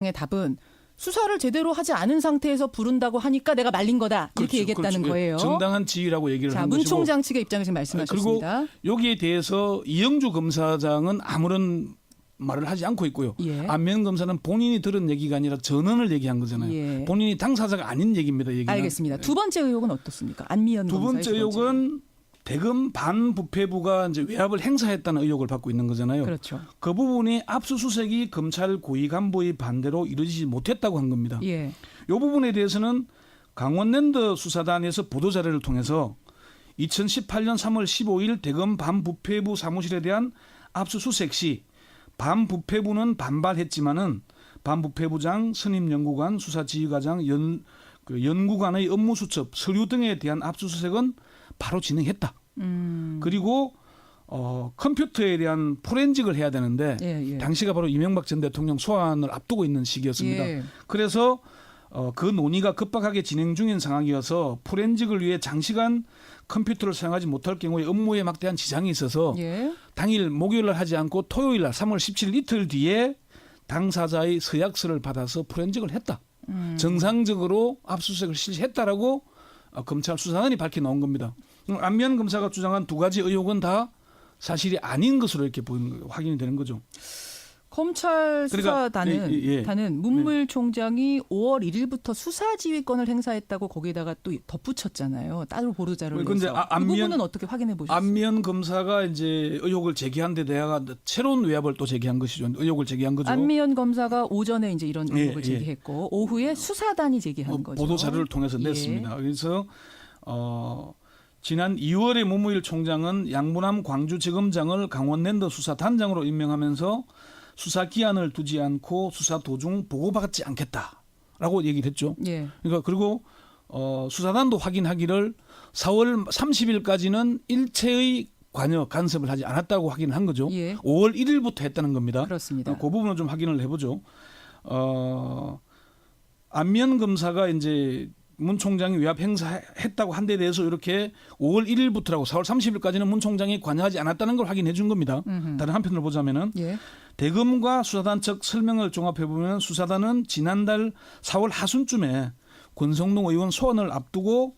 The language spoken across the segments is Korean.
의 답은 수사를 제대로 하지 않은 상태에서 부른다고 하니까 내가 말린 거다 이렇게 그렇죠, 얘기했다는 그렇죠. 예, 거예요. 정당한 지위라고 얘기를 자, 한문 것이고 총장 측의 입장에서 지금 말씀하셨습니다. 여기에 대해서 이영주 검사장은 아무런 말을 하지 않고 있고요. 예. 안면 검사는 본인이 들은 얘기가 아니라 전언을 얘기한 거잖아요. 예. 본인이 당사자가 아닌 얘기입니다. 얘기는. 알겠습니다. 두 번째 의혹은 어떻습니까? 안미연 두 번째 의혹은 대검 반부패부가 이제 외압을 행사했다는 의혹을 받고 있는 거잖아요. 그렇죠. 그 부분이 압수수색이 검찰 고위 간부의 반대로 이루어지지 못했다고 한 겁니다. 예. 이 부분에 대해서는 강원랜드 수사단에서 보도 자료를 통해서 2018년 3월 15일 대검 반부패부 사무실에 대한 압수수색 시 반부패부는 반발했지만은 반부패부장, 선임연구관, 수사지휘과장, 연, 그 연구관의 업무 수첩, 서류 등에 대한 압수수색은 바로 진행했다. 음. 그리고 어, 컴퓨터에 대한 포렌직을 해야 되는데 예, 예. 당시가 바로 이명박 전 대통령 소환을 앞두고 있는 시기였습니다. 예. 그래서 어, 그 논의가 급박하게 진행 중인 상황이어서 포렌직을 위해 장시간 컴퓨터를 사용하지 못할 경우에 업무에 막대한 지장이 있어서 예. 당일 목요일 날 하지 않고 토요일 날 3월 17일 이틀 뒤에 당사자의 서약서를 받아서 포렌직을 했다. 음. 정상적으로 압수수색을 실시했다라고 어, 검찰 수사관이 밝혀 나온 겁니다. 그럼 안면 검사가 주장한 두 가지 의혹은 다 사실이 아닌 것으로 이렇게 보이는 거- 확인이 되는 거죠. 검찰 그러니까, 수사단은 예, 예, 예. 단은 문무일 총장이 5월 1일부터 수사 지휘권을 행사했다고 거기다가 또 덧붙였잖아요. 따로 보도자료를 내서. 아- 그 안면- 부분은 어떻게 확인해 보셨어요? 안면 검사가 이제 의혹을 제기한 데 대해가 새로운 외압을 또 제기한 것이죠. 의혹을 제기한 거죠. 안미연 검사가 오전에 이제 이런 예, 의혹을 예. 제기했고 오후에 수사단이 제기한 어, 거죠. 보도 자료를 통해서 예. 냈습니다. 그래서 어, 지난 2월에 문무일 총장은 양문암 광주지검장을 강원랜드 수사단장으로 임명하면서 수사 기한을 두지 않고 수사 도중 보고받지 않겠다라고 얘기를 했죠. 예. 그러니까 그리고 어, 수사단도 확인하기를 4월 30일까지는 일체의 관여 간섭을 하지 않았다고 확인을 한 거죠. 예. 5월 1일부터 했다는 겁니다. 그렇습니다. 어, 그 부분을 좀 확인을 해보죠. 어, 안면 검사가 이제 문 총장이 외압 행사했다고 한 데 대해서 이렇게 5월 1일부터라고 4월 30일까지는 문 총장이 관여하지 않았다는 걸 확인해 준 겁니다. 음흠. 다른 한편으로 보자면은 예. 대검과 수사단 측 설명을 종합해 보면 수사단은 지난달 4월 하순쯤에 권성동 의원 소환을 앞두고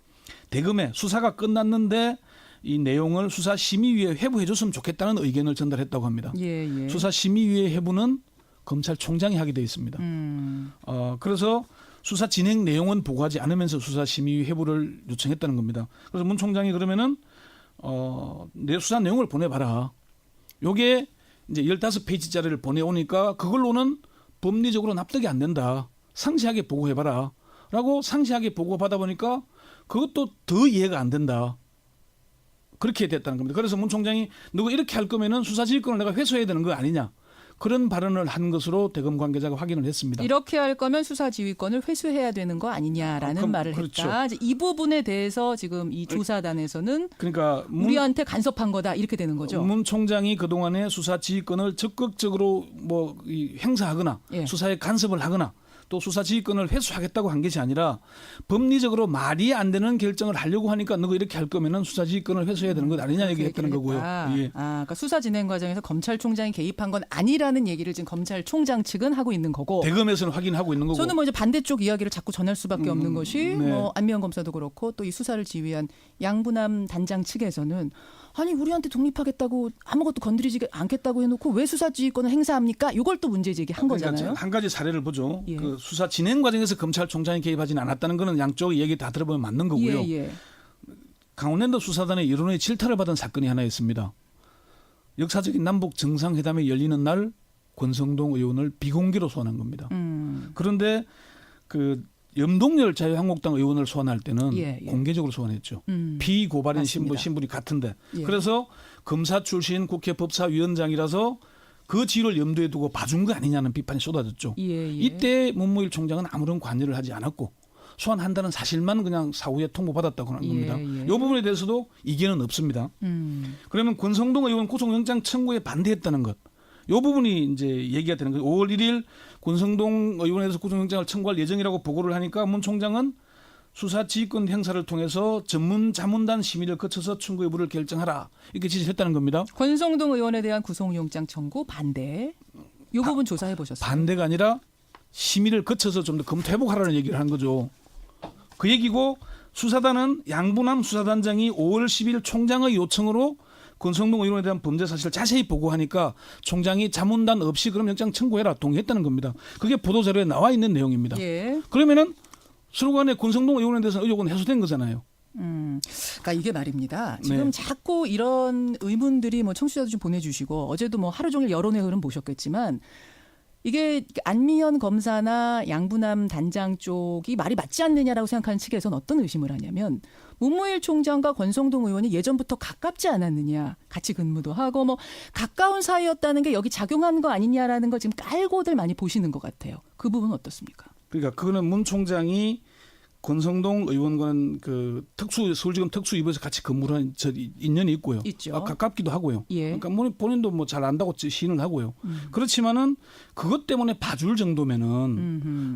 대검에 수사가 끝났는데 이 내용을 수사심의위에 회부해 줬으면 좋겠다는 의견을 전달했다고 합니다. 예, 예. 수사심의위의 회부는 검찰총장이 하게 돼 있습니다. 음. 어, 그래서 수사 진행 내용은 보고하지 않으면서 수사심의위 회부를 요청했다는 겁니다. 그래서 문 총장이 그러면은 어, 내 수사 내용을 보내봐라. 요게 이제 15페이지 자리를 보내오니까 그걸로는 법리적으로 납득이 안 된다. 상세하게 보고해봐라. 라고 상세하게 보고받아 보니까 그것도 더 이해가 안 된다. 그렇게 됐다는 겁니다. 그래서 문 총장이 누가 이렇게 할 거면은 수사 지휘권을 내가 회수해야 되는 거 아니냐. 그런 발언을 한 것으로 대검 관계자가 확인을 했습니다. 이렇게 할 거면 수사 지휘권을 회수해야 되는 거 아니냐라는 아, 그럼 말을 그렇죠. 했다. 이 부분에 대해서 지금 이 조사단에서는 그러니까 문, 우리한테 간섭한 거다 이렇게 되는 거죠. 문 총장이 그동안에 수사 지휘권을 적극적으로 뭐이 행사하거나 예. 수사에 간섭을 하거나 또 수사 지휘권을 회수하겠다고 한 것이 아니라 법리적으로 말이 안 되는 결정을 하려고 하니까 너가 이렇게 할 거면은 수사 지휘권을 회수해야 되는 것 아니냐 얘기했다는 거고요. 예. 아, 그러니까 수사 진행 과정에서 검찰총장이 개입한 건 아니라는 얘기를 지금 검찰총장 측은 하고 있는 거고. 대검에서는 확인하고 있는 거고. 저는 뭐 이제 반대쪽 이야기를 자꾸 전할 수밖에 음, 없는 것이 네. 뭐 안미연 검사도 그렇고 또 이 수사를 지휘한 양부남 단장 측에서는 아니 우리한테 독립하겠다고 아무것도 건드리지 않겠다고 해놓고 왜 수사 지휘권을 행사합니까? 이걸 또 문제 제기한 그러니까 거잖아요. 한 가지 사례를 보죠. 예. 그 수사 진행 과정에서 검찰총장이 개입하지는 않았다는 거는 양쪽 얘기 다 들어보면 맞는 거고요. 예, 예. 강원랜드 수사단의 여론의 질타를 받은 사건이 하나 있습니다. 역사적인 남북 정상회담이 열리는 날 권성동 의원을 비공개로 소환한 겁니다. 음. 그런데 그 염동열 자유한국당 의원을 소환할 때는 예, 예. 공개적으로 소환했죠. 음. 맞습니다. 신분 신분이 같은데 예. 그래서 검사 출신 국회 법사위원장이라서 그 지위를 염두에 두고 봐준 거 아니냐는 비판이 쏟아졌죠. 예, 예. 이때 문무일 총장은 아무런 관여를 하지 않았고 소환한다는 사실만 그냥 사후에 통보받았다고 하는 예, 겁니다. 예. 이 부분에 대해서도 이견은 없습니다. 음. 그러면 권성동 의원 구속영장 청구에 반대했다는 것. 이 부분이 이제 얘기가 되는 거예요. 5월 1일 권성동 의원에 대해서 구속영장을 청구할 예정이라고 보고를 하니까 문 총장은 수사 지휘권 행사를 통해서 전문 자문단 심의를 거쳐서 청구 여부를 결정하라 이렇게 지시했다는 겁니다. 권성동 의원에 대한 구속영장 청구 반대. 이 부분 조사해 보셨어요? 반대가 아니라 심의를 거쳐서 좀 더 검토 회복하라는 얘기를 한 거죠. 그 얘기고 수사단은 양분함 수사단장이 5월 10일 총장의 요청으로 권성동 의원에 대한 범죄 사실을 자세히 보고하니까 총장이 자문단 없이 그럼 영장 청구해라 동의했다는 겁니다. 그게 보도 자료에 나와 있는 내용입니다. 예. 그러면은 서로 간에 권성동 의원에 대해서 의혹은 해소된 거잖아요. 음, 그러니까 이게 말입니다. 지금 네. 자꾸 이런 의문들이 뭐 청취자도 좀 보내주시고 어제도 뭐 하루 종일 여론의 흐름 보셨겠지만 이게 안미연 검사나 양부남 단장 쪽이 말이 맞지 않느냐라고 생각하는 측에서는 어떤 의심을 하냐면 문무일 총장과 권성동 의원이 예전부터 가깝지 않았느냐 같이 근무도 하고 뭐 가까운 사이였다는 게 여기 작용한 거 아니냐라는 걸 지금 깔고들 많이 보시는 것 같아요. 그 부분은 어떻습니까? 그러니까 그거는 문 총장이 권성동 의원과는 그 특수 서울지검 특수입에서 같이 근무를 한 저 인연이 있고요. 있죠. 아, 가깝기도 하고요. 예. 그러니까 본인- 본인도 뭐 잘 안다고 시인을 하고요. 음. 그렇지만은 그것 때문에 봐줄 정도면은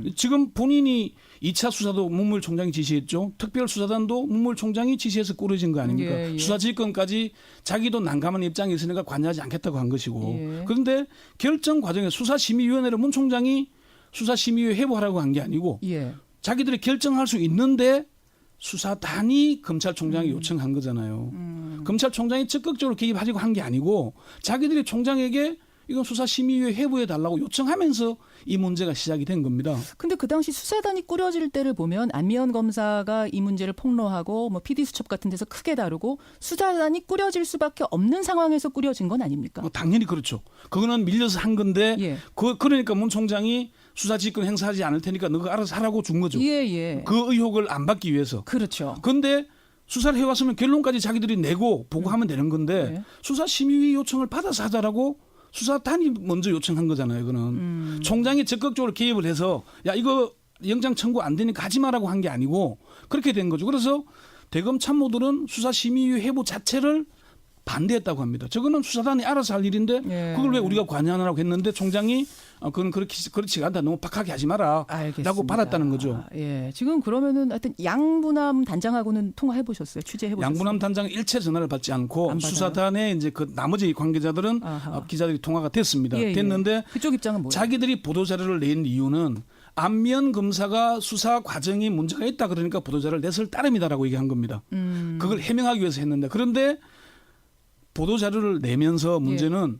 음흠. 지금 본인이 2차 수사도 문무일 총장이 지시했죠. 특별 수사단도 문무일 총장이 지시해서 꾸려진 거 아닙니까? 예, 예. 수사 지휘권까지 자기도 난감한 입장에 있으니까 관여하지 않겠다고 한 것이고. 예. 그런데 결정 과정에 수사심의위원회를 문 총장이 수사심의위에 회부하라고 한 게 아니고 예. 자기들이 결정할 수 있는데 수사단이 검찰총장에 음. 요청한 거잖아요. 검찰총장이 적극적으로 개입하려고 한 게 아니고 자기들이 총장에게 이건 수사심의위에 회부해 달라고 요청하면서 이 문제가 시작이 된 겁니다. 근데 그 당시 수사단이 꾸려질 때를 보면 안미연 검사가 이 문제를 폭로하고 뭐 PD 수첩 같은 데서 크게 다루고 수사단이 꾸려질 수밖에 없는 상황에서 꾸려진 건 아닙니까? 뭐 당연히 그렇죠. 그거는 밀려서 한 건데 예. 그 그러니까 문 총장이 수사 지휘권 행사하지 않을 테니까 너가 알아서 하라고 준 거죠. 예, 예. 그 의혹을 안 받기 위해서. 그렇죠. 근데 수사를 해왔으면 결론까지 자기들이 내고 보고하면 되는 건데 네. 수사심의위 요청을 받아서 하자라고 수사단이 먼저 요청한 거잖아요. 이거는 음. 총장이 적극적으로 개입을 해서 야 이거 영장 청구 안 되니까 하지 마라고 한 게 아니고 그렇게 된 거죠. 그래서 대검 참모들은 수사심의위 회부 자체를 반대했다고 합니다. 저거는 수사단이 알아서 할 일인데 예. 그걸 왜 우리가 관여하라고 했는데 총장이 어, 그건 그렇게 그렇지가 않다. 너무 박하게 하지 마라. 알겠습니다. 라고 받았다는 거죠. 예. 지금 그러면은 하여튼 양부남 단장하고는 통화해 보셨어요? 취재해 보셨어요? 양분함 단장은 일체 전화를 받지 않고? 수사단의 이제 그 나머지 관계자들은. 어, 기자들이 통화가 됐습니다. 예, 예. 됐는데 그쪽 입장은 뭐예요? 자기들이 보도 자료를 낸 이유는 안미연 검사가 수사 과정이 문제가 있다 그러니까 보도 자료를 냈을 따름이다라고 얘기한 겁니다. 음. 그걸 해명하기 위해서 했는데 그런데 보도 자료를 내면서 문제는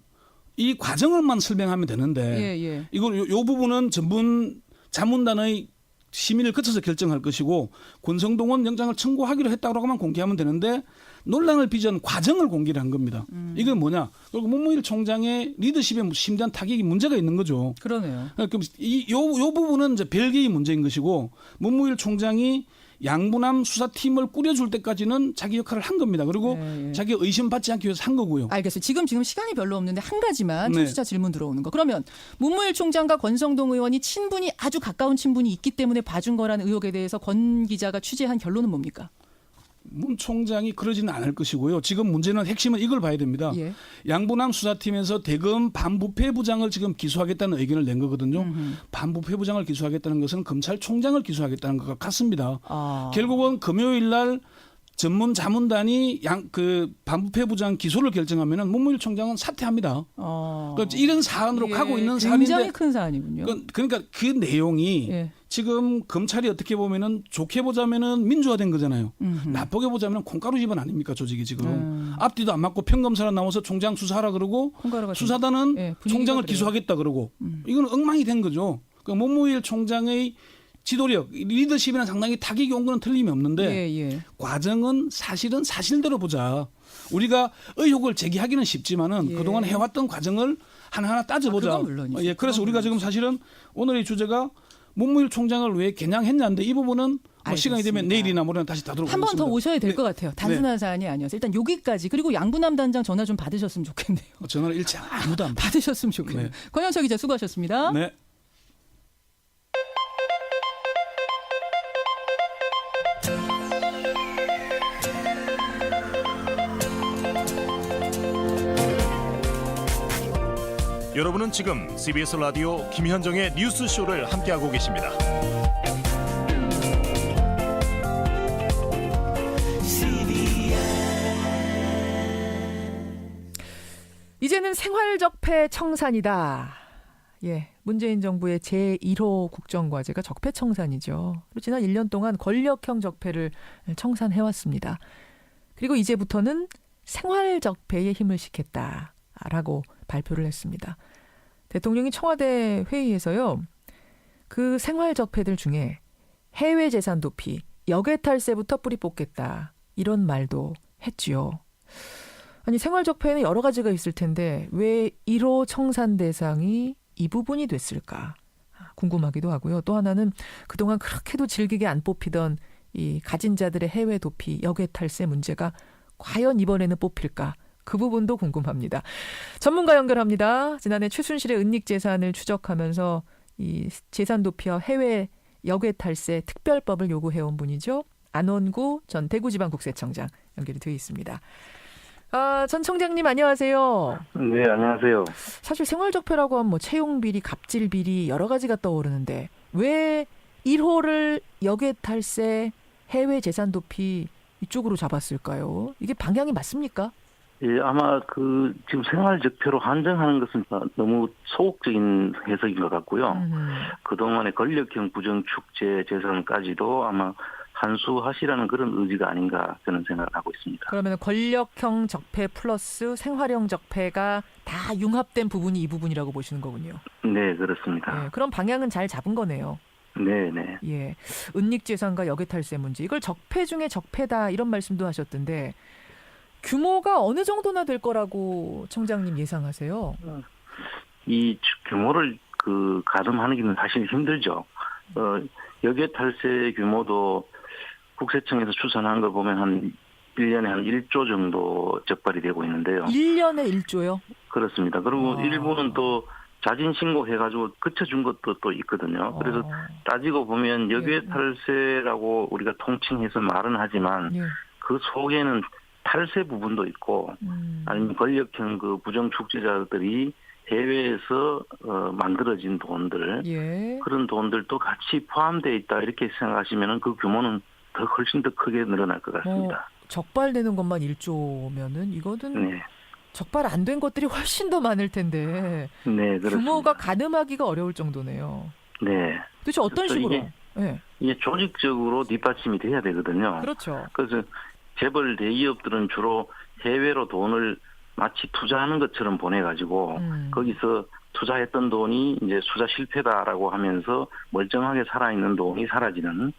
이 과정을만 설명하면 되는데 예, 예. 이걸 요, 요 부분은 전문 자문단의 심의를 거쳐서 결정할 것이고 권성동은 영장을 청구하기로 했다고만 공개하면 되는데 논란을 빚은 과정을 공개를 한 겁니다. 음. 이게 뭐냐? 그리고 문무일 총장의 리더십에 심대한 타격이 문제가 있는 거죠. 그러네요. 그럼 이, 요, 요 부분은 이제 별개의 문제인 것이고 문무일 총장이 양분함 수사팀을 꾸려줄 때까지는 자기 역할을 한 겁니다. 그리고 예, 예. 자기 의심 받지 않기 위해서 한 거고요. 알겠어요. 지금 지금 시간이 별로 없는데 한 가지만 네. 청취자 질문 들어오는 거. 그러면 문무일 총장과 권성동 의원이 친분이 아주 가까운 친분이 있기 때문에 봐준 거라는 의혹에 대해서 권 기자가 취재한 결론은 뭡니까? 문 총장이 그러지는 않을 것이고요. 지금 문제는 핵심은 이걸 봐야 됩니다. 예. 양분함 수사팀에서 대검 반부패 부장을 지금 기소하겠다는 의견을 낸 거거든요. 반부패 부장을 기소하겠다는 것은 검찰총장을 기소하겠다는 것과 같습니다. 아. 결국은 금요일 날 전문 자문단이 양 그 반부패 부장 기소를 결정하면은 문무일 총장은 사퇴합니다. 어. 그러니까 이런 사안으로 예, 가고 있는 굉장히 사안인데 큰 사안이군요. 그- 그러니까 그 내용이 예. 지금 검찰이 어떻게 보면은 좋게 보자면은 민주화된 거잖아요. 음흠. 나쁘게 보자면 콩가루 집안 아닙니까 조직이 지금 음. 앞뒤도 안 맞고 평검사로 나와서 총장 수사하라 그러고 수사단은 예, 분위기가 총장을 그래요. 음. 기소하겠다 그러고 이건 엉망이 된 거죠. 그러니까 문무일 총장의 지도력 리더십이나 상당히 타격이 온 거는 틀림이 없는데 예, 예. 과정은 사실은 사실대로 보자. 우리가 의혹을 제기하기는 쉽지만은 예. 그동안 해왔던 과정을 하나하나 따져보자. 아, 물론이죠. 예, 그래서 우리가 지금 사실은 오늘의 주제가 문무일 총장을 왜 개냥했냐인데 이 부분은 뭐 시간이 되면. 내일이나 모레나 다시 다루고 한번 더 오셔야 될 네. 것 같아요. 단순한 사안이 아니어서 일단 여기까지 그리고 양부남 단장 전화 좀 받으셨으면 좋겠네요. 전화를 잃지 아무도 안 받. 받으셨으면 좋겠네요. 네. 권영철 기자 수고하셨습니다. 네. 여러분은 지금 CBS 라디오 김현정의 뉴스 쇼를 함께하고 계십니다. 이제는 생활적폐 청산이다. 예, 문재인 정부의 제1호 국정과제가 적폐 청산이죠. 그리고 지난 1년 동안 권력형 적폐를 청산해왔습니다. 그리고 이제부터는 생활적폐에 힘을 싣겠다라고 발표를 했습니다. 대통령이 청와대 회의에서요, 그 생활 적폐들 중에 해외 재산 도피, 역외 탈세부터 뿌리 뽑겠다 이런 말도 했지요. 아니 생활 적폐는 여러 가지가 있을 텐데 왜 1호 청산 대상이 이 부분이 됐을까 궁금하기도 하고요. 또 하나는 그동안 그렇게도 질기게 안 뽑히던 이 가진 자들의 해외 도피, 역외 탈세 문제가 과연 이번에는 뽑힐까? 그 부분도 궁금합니다. 전문가 연결합니다. 지난해 최순실의 은닉 재산을 추적하면서 이 재산 도피와 해외 역외 탈세 특별법을 요구해온 분이죠. 안원구 전 대구지방국세청장 연결이 되어 있습니다. 아, 전 청장님 안녕하세요. 네, 안녕하세요. 사실 생활적폐라고 하면 뭐 채용 비리, 갑질 비리 여러 가지가 떠오르는데 왜 1호를 역외 탈세, 해외 재산 도피 이쪽으로 잡았을까요? 이게 방향이 맞습니까? 예, 아마 그 지금 생활 적폐로 한정하는 것은 너무 소극적인 해석인 것 같고요. 음, 그동안의 권력형 부정 축제 재산까지도 아마 한수하시라는 그런 의지가 아닌가 저는 생각을 하고 있습니다. 그러면 권력형 적폐 플러스 생활형 적폐가 다 융합된 부분이 이 부분이라고 보시는 거군요. 네, 그렇습니다. 예, 그럼 방향은 잘 잡은 거네요. 네, 네. 예. 은닉 재산과 역외탈세 문제. 이걸 적폐 중에 적폐다 이런 말씀도 하셨던데 규모가 어느 정도나 될 거라고 청장님 예상하세요? 이 규모를 그 가늠하는 게 사실 힘들죠. 어, 여기에 탈세 규모도 국세청에서 추산한 걸 보면 한 1년에 한 1조 정도 적발이 되고 있는데요. 1년에 1조요? 그렇습니다. 그리고 아. 일부는 또 자진 신고해가지고 그쳐준 것도 또 있거든요. 그래서 어, 따지고 보면 예. 여기에 탈세라고 우리가 통칭해서 말은 하지만 예. 그 속에는 탈세 부분도 있고 음, 아니면 권력형 그 부정 축제자들이 해외에서 어, 만들어진 돈들 예. 그런 돈들도 같이 포함되어 있다 이렇게 생각하시면 그 규모는 더 훨씬 더 크게 늘어날 것 같습니다. 적발되는 것만 1조면은 이거는 네, 적발 안 된 것들이 훨씬 더 많을 텐데 네. 규모가 가늠하기가 어려울 정도네요. 네, 도대체 어떤 식으로? 이게- 예. 이게 조직적으로 뒷받침이 돼야 되거든요. 그렇죠. 그래서 재벌 대기업들은 주로 해외로 돈을 마치 투자하는 것처럼 보내가지고 음. 거기서 투자했던 돈이 이제 투자 실패다라고 하면서 멀쩡하게 살아있는 돈이 사라지는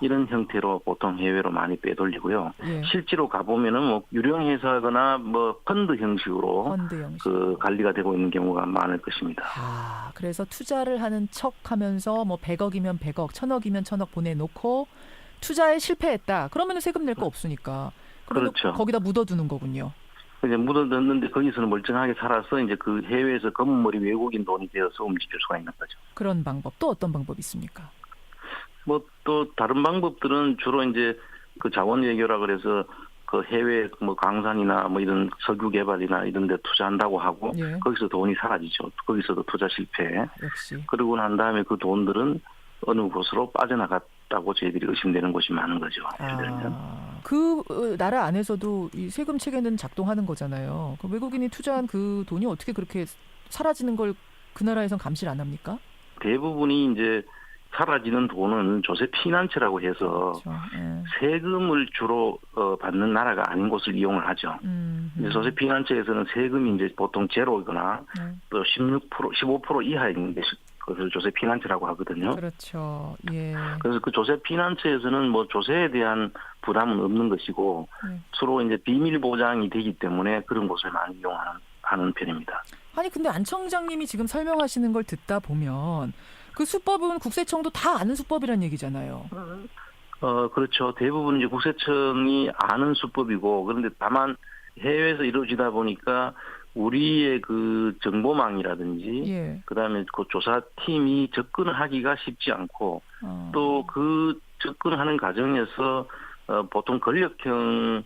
이런 형태로 보통 해외로 많이 빼돌리고요. 예. 실제로 가보면은 뭐 유령 회사거나 뭐 펀드 형식으로 펀드 형식. 그 관리가 되고 있는 경우가 많을 것입니다. 아, 그래서 투자를 하는 척 하면서 뭐 100억이면 100억, 1000억이면 1000억 보내놓고 투자에 실패했다. 그러면 세금 낼 거 없으니까. 그렇죠. 거기다 묻어두는 거군요. 이제 묻어뒀는데 거기서는 멀쩡하게 살아서 이제 그 해외에서 검은머리 외국인 돈이 되어서 움직일 수가 있는 거죠. 그런 방법. 또 어떤 방법이 있습니까? 뭐 또 다른 방법들은 주로 이제 그 자원 외교라 그래서 그 해외 뭐 강산이나 뭐 이런 석유 개발이나 이런 데 투자한다고 하고 예. 거기서 돈이 사라지죠. 거기서도 투자 실패. 역시. 그러고 난 다음에 그 돈들은 어느 곳으로 빠져나갔다 고 저희들이 의심되는 곳이 많은 거죠. 예를 들면. 아, 그 어, 나라 안에서도 이 세금 체계는 작동하는 거잖아요. 그 외국인이 투자한 그 돈이 어떻게 그렇게 사라지는 걸 그 나라에선 감시를 안 합니까? 대부분이 이제 사라지는 돈은 조세 피난처라고 해서 그렇죠. 예. 세금을 주로 어, 받는 나라가 아닌 곳을 이용을 하죠. 음, 음. 조세 피난처에서는 세금이 이제 보통 제로이거나 네. 또16% 15% 이하인 게 그것을 조세 피난처라고 하거든요. 그렇죠. 예. 그래서 그 조세 피난처에서는 뭐 조세에 대한 부담은 없는 것이고 네. 주로 이제 비밀 보장이 되기 때문에 그런 곳을 많이 이용하는 하는 편입니다. 아니 근데 안 청장님이 지금 설명하시는 걸 듣다 보면 그 수법은 국세청도 다 아는 수법이란 얘기잖아요. 어 그렇죠. 대부분 이제 국세청이 아는 수법이고 그런데 다만 해외에서 이루어지다 보니까 우리의 그 정보망이라든지 예. 그다음에 그 조사팀이 접근을 하기가 쉽지 않고 어. 또그 접근하는 과정에서 어, 보통 권력형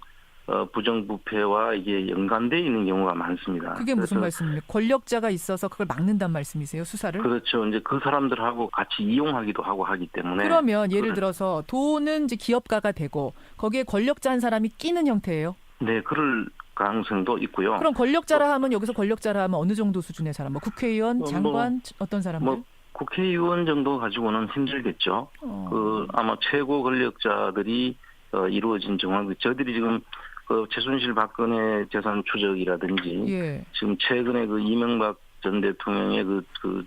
어, 부정부패와 이게 연관돼 있는 경우가 많습니다. 그게 무슨 말씀입니까? 권력자가 있어서 그걸 막는단 말씀이세요, 수사를? 그렇죠. 이제 그 사람들하고 같이 이용하기도 하고 하기 때문에 그러면 예를 그래. 들어서 돈은 이제 기업가가 되고 거기에 권력자 한 사람이 끼는 형태예요. 네, 그럴 가능성도 있고요. 그럼 권력자라 하면 여기서 권력자라 하면 어느 정도 수준의 사람? 뭐 국회의원, 어, 뭐, 장관 어떤 사람들? 뭐 국회의원 정도 가지고는 힘들겠죠. 어. 그 아마 최고 권력자들이 어, 이루어진 정황. 저들이 지금 그 최순실 박근혜 재산 추적이라든지 예. 지금 최근에 그 이명박 전 대통령의 그, 그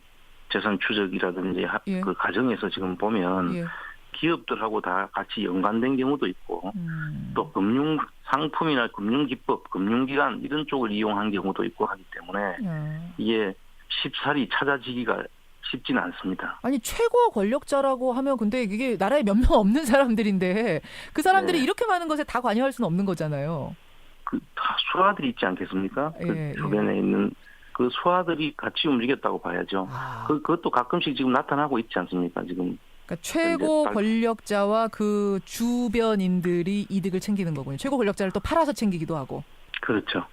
재산 추적이라든지 하- 예. 그 과정에서 지금 보면 예. 기업들하고 다 같이 연관된 경우도 있고 음. 또 금융 상품이나 금융 기법, 금융기관 이런 쪽을 이용한 경우도 있고 하기 때문에 야. 이게 쉽사리 찾아지기가 쉽지는 않습니다. 아니 최고 권력자라고 하면 근데 이게 나라에 몇 명 없는 사람들인데 그 사람들이 네. 이렇게 많은 것에 다 관여할 수는 없는 거잖아요. 그다 수하들이 있지 않겠습니까? 예, 그 예. 주변에 있는 그 수하들이 같이 움직였다고 봐야죠. 아, 그 그것도 가끔씩 지금 나타나고 있지 않습니까? 지금 그러니까 최고 발- 권력자와 그 주변인들이 이득을 챙기는 거군요. 최고 권력자를 또 팔아서 챙기기도 하고. 그렇죠.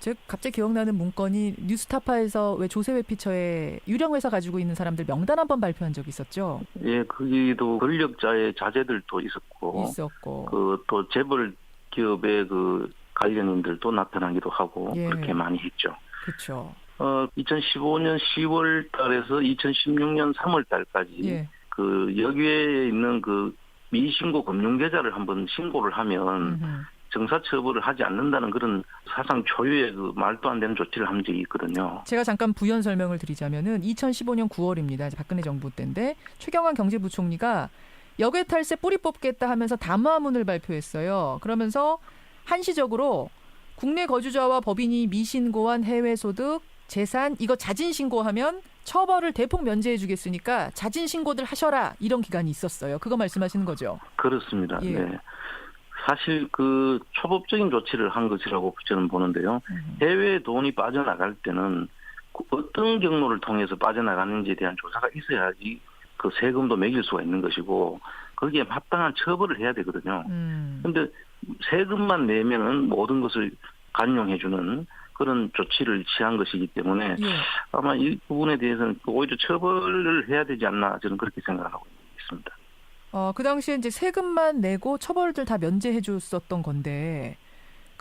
제 갑자기 기억나는 문건이 뉴스타파에서 왜 조세회 피처에 유령 회사 가지고 있는 사람들 명단 한번 발표한 적이 있었죠. 예, 거기도 권력자의 자제들도 있었고 있었고. 그 또 재벌 기업의 그 관련인들도 나타나기도 하고 예. 그렇게 많이 했죠. 그렇죠. 어 2015년 10월 달에서 2016년 3월 달까지 예. 그 여기에 있는 그 미신고 금융 계좌를 한번 신고를 하면 음흠. 정사 처벌을 하지 않는다는 그런 사상 초유의 그 말도 안 되는 조치를 한 적이 있거든요. 제가 잠깐 부연 설명을 드리자면은 2015년 9월입니다. 박근혜 정부 때인데 최경환 경제부총리가 역외 탈세 뿌리 뽑겠다 하면서 담화문을 발표했어요. 그러면서 한시적으로 국내 거주자와 법인이 미신고한 해외 소득, 재산 이거 자진 신고하면 처벌을 대폭 면제해 주겠으니까 자진 신고들 하셔라 이런 기간이 있었어요. 그거 말씀하시는 거죠. 그렇습니다. 예. 네. 사실 그 초법적인 조치를 한 것이라고 저는 보는데요. 음. 해외에 돈이 빠져나갈 때는 그 어떤 경로를 통해서 빠져나가는지에 대한 조사가 있어야지 그 세금도 매길 수가 있는 것이고 거기에 합당한 처벌을 해야 되거든요. 음. 근데 세금만 내면은 모든 것을 간용해주는 그런 조치를 취한 것이기 때문에 예. 아마 이 부분에 대해서는 오히려 처벌을 해야 되지 않나 저는 그렇게 생각하고 있습니다. 어, 그 당시에 이제 세금만 내고 처벌들 다 면제해 줬었던 건데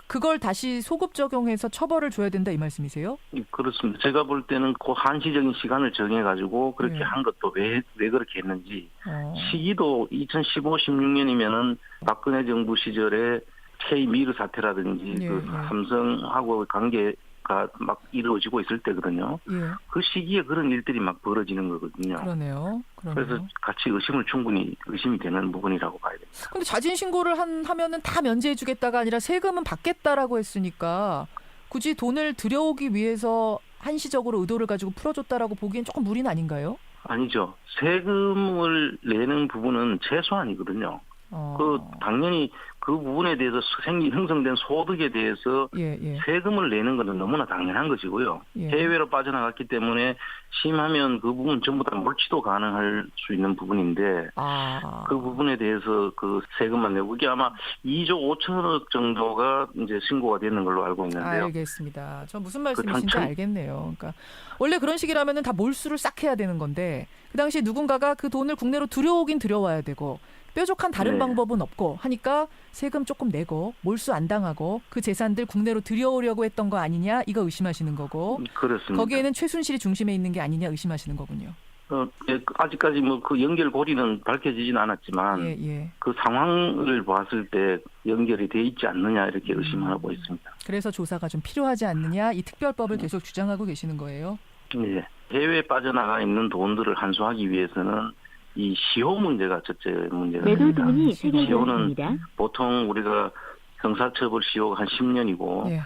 그걸 다시 소급 적용해서 처벌을 줘야 된다 이 말씀이세요? 그렇습니다. 제가 볼 때는 그 한시적인 시간을 정해가지고 그렇게 네. 한 것도 왜, 왜 그렇게 했는지 어. 시기도 2015, 16년이면은 박근혜 정부 시절에 K 미르 사태라든지 예, 그 예. 삼성하고 관계가 막 이루어지고 있을 때거든요. 예, 그 시기에 그런 일들이 막 벌어지는 거거든요. 그러네요. 그래서 그러네요. 같이 의심을 충분히 의심이 되는 부분이라고 봐야 됩니다. 근데 자진 신고를 한 하면은 다 면제해 주겠다가 아니라 세금은 받겠다라고 했으니까 굳이 돈을 들여오기 위해서 한시적으로 의도를 가지고 풀어줬다라고 보기엔 조금 무리는 아닌가요? 아니죠. 세금을 내는 부분은 최소한이거든요. 어. 그 당연히 그 부분에 대해서 생긴 형성된 소득에 대해서 예, 예, 세금을 내는 것은 너무나 당연한 것이고요. 예. 해외로 빠져나갔기 때문에 심하면 그 부분 전부 다 몰치도 가능할 수 있는 부분인데 아, 그 부분에 대해서 그 세금만 내고 그게 아마 2조 5천억 정도가 이제 신고가 되는 걸로 알고 있는데요. 알겠습니다. 저 무슨 그 말씀이신지 당첨- 알겠네요. 그러니까 원래 그런 식이라면은 다 몰수를 싹 해야 되는 건데 그 당시 누군가가 그 돈을 국내로 들여오긴 들여와야 되고 뾰족한 다른 네. 방법은 없고 하니까 세금 조금 내고 몰수 안 당하고 그 재산들 국내로 들여오려고 했던 거 아니냐 이거 의심하시는 거고 그렇습니다. 거기에는 최순실이 중심에 있는 게 아니냐 의심하시는 거군요. 어, 예, 아직까지 뭐 그 연결 고리는 밝혀지진 않았지만 예, 예. 그 상황을 봤을 때 연결이 돼 있지 않느냐 이렇게 음. 의심하고 있습니다. 그래서 조사가 좀 필요하지 않느냐 이 특별법을 계속 주장하고 계시는 거예요. 예. 해외에 빠져나가 있는 돈들을 환수하기 위해서는 이 시효 문제가 첫째 문제가 매도 됩니다. 주문이 시효는. 보통 우리가 형사처벌 시효가 한 10년이고 예,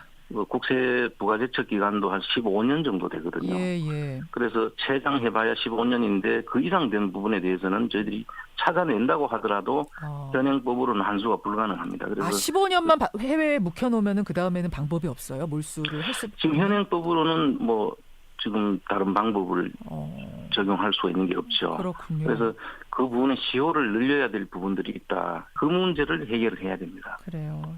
국세 부가제척 기간도 한 15년 정도 되거든요. 예, 예. 그래서 최장 해봐야 15년인데 그 이상 된 부분에 대해서는 저희들이 찾아낸다고 하더라도 어. 현행법으로는 환수가 불가능합니다. 그래서 아, 15년만 해외에 묵혀놓으면은 그 다음에는 방법이 없어요. 몰수를 했을 지금 현행법으로는 뭐 지금 다른 방법을 어, 적용할 수가 있는 게 없죠. 그렇군요. 그래서 그 부분에 시효를 늘려야 될 부분들이 있다. 그 문제를 해결을 해야 됩니다. 그래요.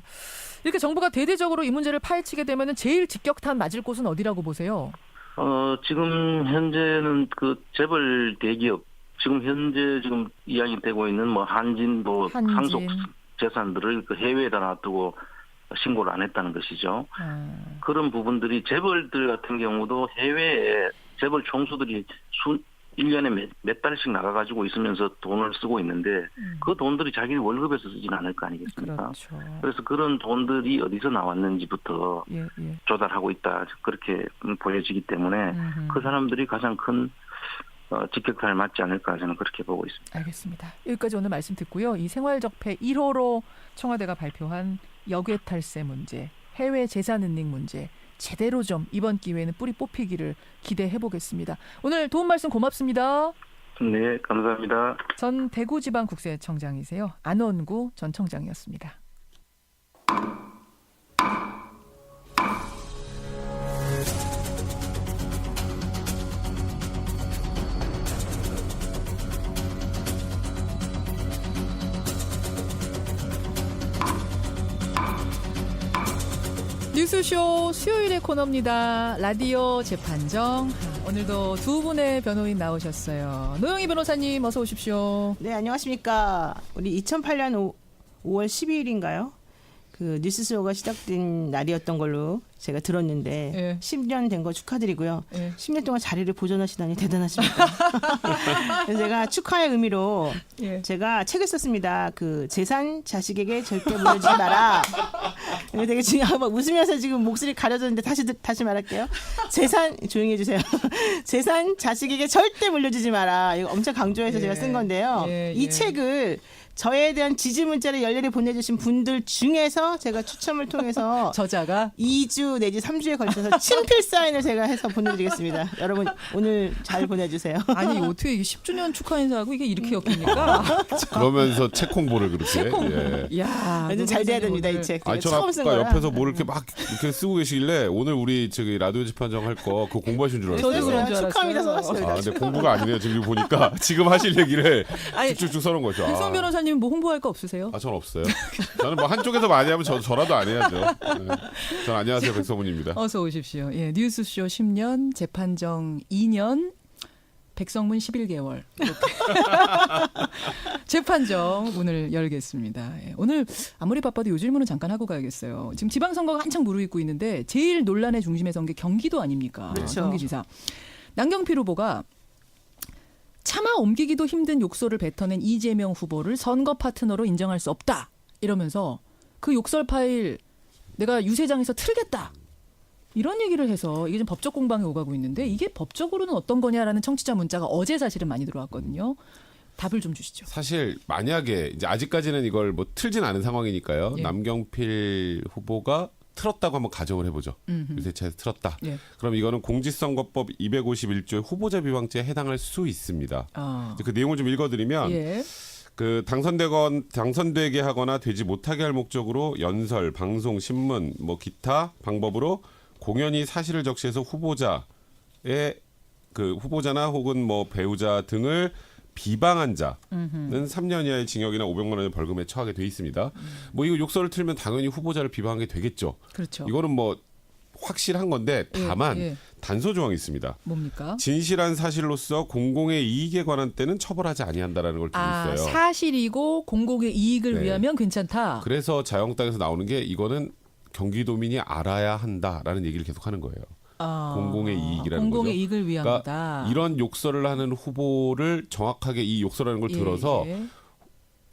이렇게 정부가 대대적으로 이 문제를 파헤치게 되면은 제일 직격탄 맞을 곳은 어디라고 보세요? 어, 지금 현재는 그 재벌 대기업, 지금 현재 지금 이야기 되고 있는 뭐 한진도 한진. 상속 재산들을 그 해외에다 놔두고 신고를 안 했다는 것이죠. 아, 그런 부분들이 재벌들 같은 경우도 해외에 재벌 총수들이 수 1년에 몇, 몇 달씩 나가가지고 있으면서 돈을 쓰고 있는데 그 돈들이 자기 월급에서 쓰진 않을 거 아니겠습니까? 그렇죠. 그래서 그런 돈들이 어디서 나왔는지부터 예, 예. 조달하고 있다 그렇게 보여지기 때문에 음흠. 그 사람들이 가장 큰 어, 직격탄을 맞지 않을까 저는 그렇게 보고 있습니다. 알겠습니다. 여기까지 오늘 말씀 듣고요. 이 생활적폐 1호로 청와대가 발표한 역외 탈세 문제, 해외 재산 은닉 문제 제대로 좀 이번 기회에는 뿌리 뽑히기를 기대해 보겠습니다. 오늘 도움 말씀 고맙습니다. 네, 감사합니다. 전 대구지방국세청장이세요. 안원구 전 청장이었습니다. 뉴스쇼 수요일의 코너입니다. 라디오 재판정. 오늘도 두 분의 변호인 나오셨어요. 노영희 변호사님 어서 오십시오. 네, 안녕하십니까. 우리 2008년 5, 5월 12일인가요? 그 뉴스쇼가 시작된 날이었던 걸로 제가 들었는데 예. 10년 된 거 축하드리고요. 예. 10년 동안 자리를 보존하시다니 대단하십니다. 그래서 제가 축하의 의미로 예. 제가 책을 썼습니다. 그 재산 자식에게 절대 물려주지 마라. 이거 되게 중요하고 막 웃으면서 지금 목소리 가려졌는데 다시 듣- 다시 말할게요. 재산 조용히 해주세요. 재산 자식에게 절대 물려주지 마라. 이거 엄청 강조해서 예. 제가 쓴 건데요. 예, 이 예. 책을 저에 대한 지지 문자를 열렬히 보내주신 분들 중에서 제가 추첨을 통해서 저자가 2주 내지 3주에 걸쳐서 친필 사인을 제가 해서 보내드리겠습니다. 여러분 오늘 잘 보내주세요. 아니 어떻게 이게 10주년 축하 인사하고 이게 이렇게 엮입니까? 그러면서 책 홍보를 그렇게. 예. 이야, 완전 잘 돼야 됩니다 이 책. 아니 전 처음 쓴 아까 거라. 옆에서 뭘 이렇게 막 이렇게 쓰고 계시길래 오늘 우리 저기 라디오 집판정 할 거 그거 공부하신 줄 알았어요. 저도 그런 줄 알았어요. 축하합니다 써놨어요. 아, 근데 공부가 아니네요. 지금 보니까 지금 하실 얘기를 아니, 쭉쭉쭉 써놓은 거죠. 아. 백성 변호사님 뭐 홍보할 거 없으세요? 아, 전 없어요. 저는 뭐 한쪽에서 많이 하면 저, 저라도 안 해야죠. 네. 전 안녕하세요, 백성훈입니다. 어서 오십시오. 예, 뉴스쇼 10년, 재판정 2년, 백성문 11개월. 이렇게. 재판정 문을 열겠습니다. 예, 오늘 아무리 바빠도 요 질문은 잠깐 하고 가야겠어요. 지금 지방선거가 한창 무르익고 있는데 제일 논란의 중심에 선 게 경기도 아닙니까? 그렇죠. 경기지사. 남경필 후보가 차마 옮기기도 힘든 욕설을 뱉어낸 이재명 후보를 선거 파트너로 인정할 수 없다. 이러면서 그 욕설 파일 내가 유세장에서 틀겠다. 이런 얘기를 해서 이게 좀 법적 공방에 오가고 있는데 이게 법적으로는 어떤 거냐라는 청취자 문자가 어제 사실은 많이 들어왔거든요. 답을 좀 주시죠. 사실 만약에 이제 아직까지는 이걸 뭐 틀진 않은 상황이니까요. 예. 남경필 후보가 틀었다고 한번 가정을 해보죠. 음흠. 유세차에서 틀었다. 예. 그럼 이거는 공직선거법 251조의 후보자 비방죄에 해당할 수 있습니다. 아. 그 내용을 좀 읽어드리면 예. 그 당선되건 당선되게 하거나 되지 못하게 할 목적으로 연설, 방송, 신문, 뭐 기타 방법으로 공연히 사실을 적시해서 후보자의 그 후보자나 혹은 뭐 배우자 등을 비방한 자는 3년 이하의 징역이나 500만 원의 벌금에 처하게 돼 있습니다. 뭐 이거 욕설을 틀면 당연히 후보자를 비방한 게 되겠죠. 그렇죠. 이거는 뭐 확실한 건데 예, 다만 예. 단서 조항이 있습니다. 뭡니까? 진실한 사실로서 공공의 이익에 관한 때는 처벌하지 아니한다라는 걸 두고 아, 있어요. 사실이고 공공의 이익을 네. 위하면 괜찮다. 그래서 자영당에서 나오는 게 이거는 경기도민이 알아야 한다라는 얘기를 계속 하는 거예요. 아, 공공의 이익이라는 공공의 거죠. 이익을 위한 거다. 그러니까 이런 욕설을 하는 후보를 정확하게 이 욕설하는 걸 예, 들어서 예.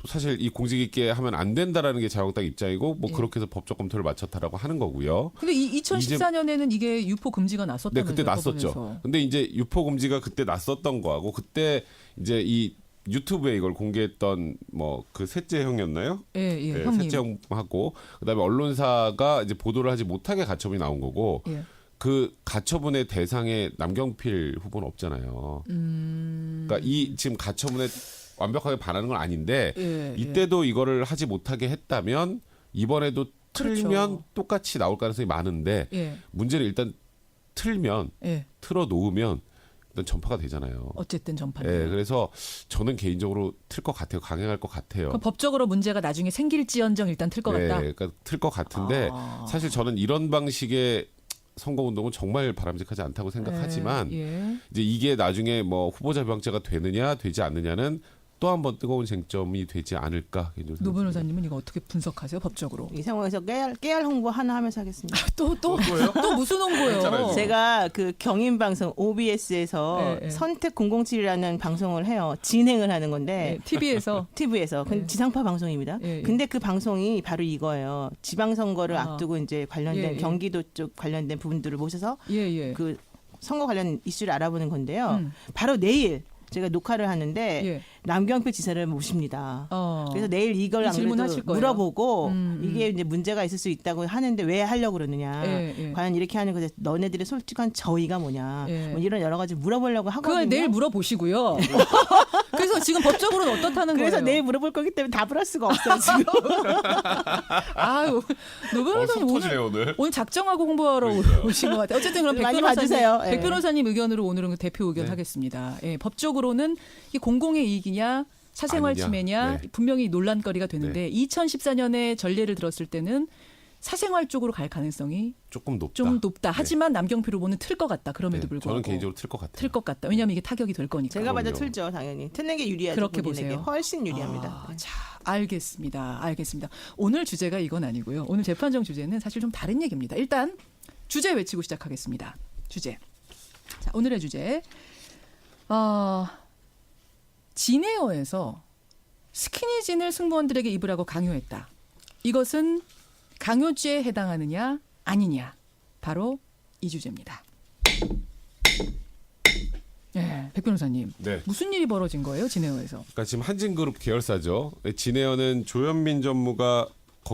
사실 이 공직 있게 하면 안 된다라는 게 자영당 입장이고 뭐 예. 그렇게 해서 법적 검토를 마쳤다라고 하는 거고요. 근데 이 2014년에는 이게 유포 금지가 네, 났었다면서요? 그때 났었죠. 법원에서. 근데 이제 유포 금지가 그때 났었던 거하고 그때 이제 이 유튜브에 이걸 공개했던 뭐 그 셋째 형이었나요? 예, 예, 네. 셋째 형하고 그다음에 언론사가 이제 보도를 하지 못하게 가처분이 나온 거고 예. 그 가처분의 대상에 남경필 후보는 없잖아요. 음. 그러니까 이 지금 가처분에 완벽하게 반하는 건 아닌데 예, 이때도 이거를 하지 못하게 했다면 이번에도 틀면 그렇죠. 똑같이 나올 가능성이 많은데 예. 문제는 일단 틀면 예. 틀어 놓으면 일단 전파가 되잖아요. 어쨌든 전판. 예, 그래서 저는 개인적으로 틀 것 같아요. 강행할 것 같아요. 법적으로 문제가 나중에 생길지언정 일단 틀것 네, 같다. 그러니까 틀 것 같은데 아. 사실 저는 이런 방식의 선거 운동은 정말 바람직하지 않다고 생각하지만 예, 예. 이제 이게 나중에 뭐 후보자 비방죄가 되느냐 되지 않느냐는 또 한 번 뜨거운 쟁점이 되지 않을까 개인적으로 노. 변호사님은 이거 어떻게 분석하세요 법적으로? 이 상황에서 깨알, 깨알 홍보 하나 하면서 하겠습니다. 또 또또 무슨 홍보예요? 제가 그 경인 방송 OBS에서 네, 네. 선택 007이라는 방송을 해요. 진행을 하는 건데 네, TV에서 TV에서 그 네. 지상파 방송입니다. 예, 예. 근데 그 방송이 바로 이거예요. 지방선거를 아. 앞두고 이제 관련된 예, 예. 경기도 쪽 관련된 부분들을 모셔서 예예. 그 선거 관련 이슈를 알아보는 건데요. 음. 바로 내일 제가 녹화를 하는데 예. 남경필 지사를 모십니다. 어. 그래서 내일 이걸 이안 그래도 질문하실 거예요? 물어보고 음, 음. 이게 이제 문제가 있을 수 있다고 하는데 왜 하려고 그러느냐. 예, 예. 과연 이렇게 하는 것에 너네들의 솔직한 저희가 뭐냐. 예. 뭐 이런 여러 가지 물어보려고 하거든요. 그걸 내일 물어보시고요. 그래서 지금 법적으로는 어떻다는 그래서 거예요? 내일 물어볼 거기 때문에 답을 할 수가 없어요 지금. 아유, 노 어, 변호사님 오늘 오늘. 오늘 작정하고 홍보하러 그러니까요. 오신 것 같아요. 어쨌든 그럼 백 많이 변호사님. 예. 백 변호사님 의견으로 오늘은 그 대표 의견 네. 하겠습니다. 예, 법적으로는 이 공공의 이익이 냐 사생활 아니냐. 침해냐 네. 분명히 논란거리가 되는데 2014년에 전례를 들었을 때는 사생활 쪽으로 갈 가능성이 조금 높다. 좀 높다. 네. 하지만 남경필 후보는 틀 것 같다. 그럼에도 네, 불구하고 저는 개인적으로 틀 것 같아요. 틀 것 같다. 왜냐하면 이게 타격이 될 거니까. 제가 봐도 그럼요. 틀죠 당연히. 트는 게 유리하죠. 그렇게 본인에게. 보세요. 훨씬 유리합니다. 아, 네. 자, 알겠습니다. 알겠습니다. 오늘 주제가 이건 아니고요. 오늘 재판정 주제는 사실 좀 다른 얘기입니다. 일단 주제 외치고 시작하겠습니다. 주제. 자, 오늘의 주제. 어, 진에어에서 스키니진을 승무원들에게 입으라고 강요했다. 이것은 강요죄에 해당하느냐 아니냐. 바로 이 주제입니다. 예, 백 변호사님. 네. 무슨 일이 벌어진 거예요, 진에어에서? 그러니까 지금 한진그룹 계열사죠. 진에어는 조현민 전무가